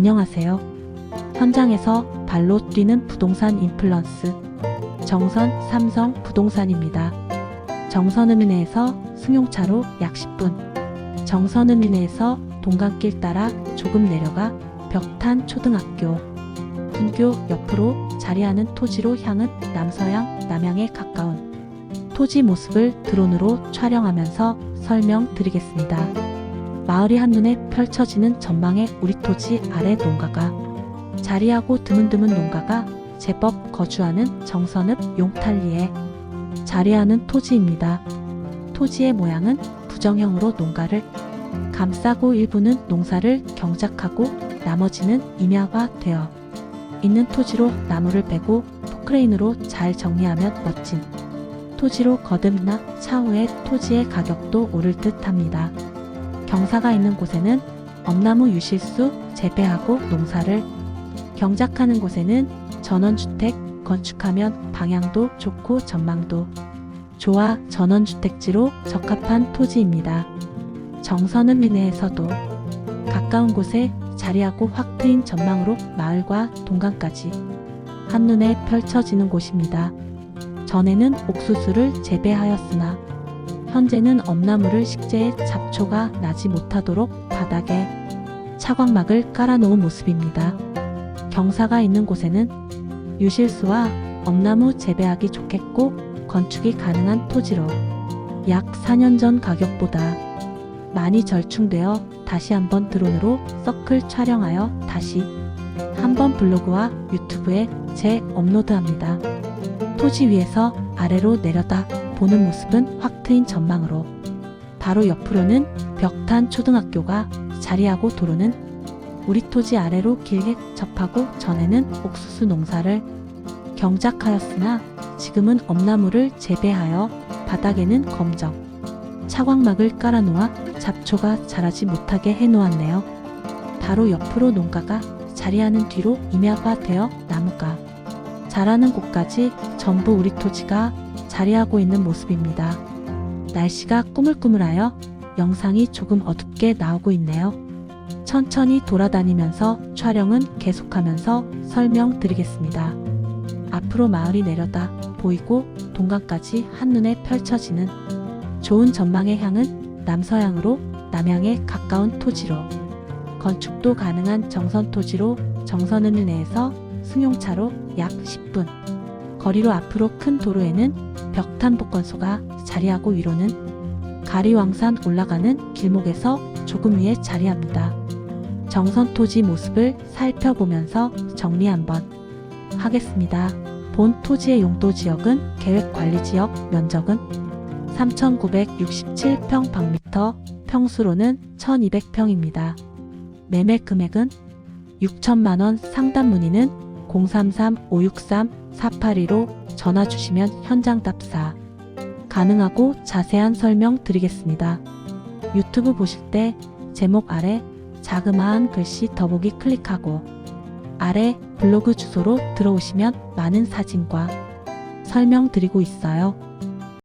안녕하세요. 현장에서 발로 뛰는 부동산 인플루언스 정선 삼성 부동산입니다. 정선은리내에서 승용차로 약 10분. 정선은리내에서 동강길 따라 조금 내려가 벽탄 초등학교. 분교 옆으로 자리하는 토지로 향은 남서양 남향에 가까운 토지 모습을 드론으로 촬영하면서 설명드리겠습니다. 마을이 한눈에 펼쳐지는 전망에 우리 토지 아래 농가가 자리하고 드문드문 농가가 제법 거주하는 정선읍 용탈리에 자리하는 토지입니다. 토지의 모양은 부정형으로 농가를 감싸고 일부는 농사를 경작하고 나머지는 임야화되어 있는 토지로 나무를 베고 포크레인으로 잘 정리하면 멋진 토지로 거듭나 차후에 토지의 가격도 오를 듯 합니다. 경사가 있는 곳에는 엄나무 유실수 재배하고 농사를 경작하는 곳에는 전원주택 건축하면 방향도 좋고 전망도 좋아 전원주택지로 적합한 토지입니다. 정선은 리내에서도 가까운 곳에 자리하고 확 트인 전망으로 마을과 동강까지 한눈에 펼쳐지는 곳입니다. 전에는 옥수수를 재배하였으나 현재는 엄나무를 식재해 잡초가 나지 못하도록 바닥에 차광막을 깔아놓은 모습입니다. 경사가 있는 곳에는 유실수와 엄나무 재배하기 좋겠고 건축이 가능한 토지로 약 4년 전 가격보다 많이 절충되어 다시 한번 드론으로 서클 촬영하여 다시 한번 블로그와 유튜브에 재업로드합니다. 토지 위에서 아래로 내려다 보는 모습은 확 트인 전망으로 바로 옆으로는 벽탄 초등학교가 자리하고 도로는 우리 토지 아래로 길게 접하고 전에는 옥수수 농사를 경작하였으나 지금은 엄나무를 재배하여 바닥에는 검정 차광막을 깔아놓아 잡초가 자라지 못하게 해놓았네요. 바로 옆으로 농가가 자리하는 뒤로 임야화되어 나무가 자라는 곳까지 전부 우리 토지가 자리하고 있는 모습입니다. 날씨가 꾸물꾸물하여 영상이 조금 어둡게 나오고 있네요. 천천히 돌아다니면서 촬영은 계속하면서 설명드리겠습니다. 앞으로 마을이 내려다 보이고 동강까지 한눈에 펼쳐지는 좋은 전망의 향은 남서향으로 남향에 가까운 토지로 건축도 가능한 정선 토지로 정선은 내에서 승용차로 약 10분 거리로 앞으로 큰 도로에는 벽탄 복건소가 자리하고 위로는 가리왕산 올라가는 길목에서 조금 위에 자리합니다. 정선 토지 모습을 살펴보면서 정리 한번 하겠습니다. 본 토지의 용도 지역은 계획관리지역 면적은 3,967평방미터, 평수로는 1,200평입니다. 매매 금액은 6천만원 상담 문의는 033-563-4815 전화 주시면 현장 답사 가능하고 자세한 설명 드리겠습니다. 유튜브 보실 때 제목 아래 자그마한 글씨 더보기 클릭하고 아래 블로그 주소로 들어오시면 많은 사진과 설명 드리고 있어요.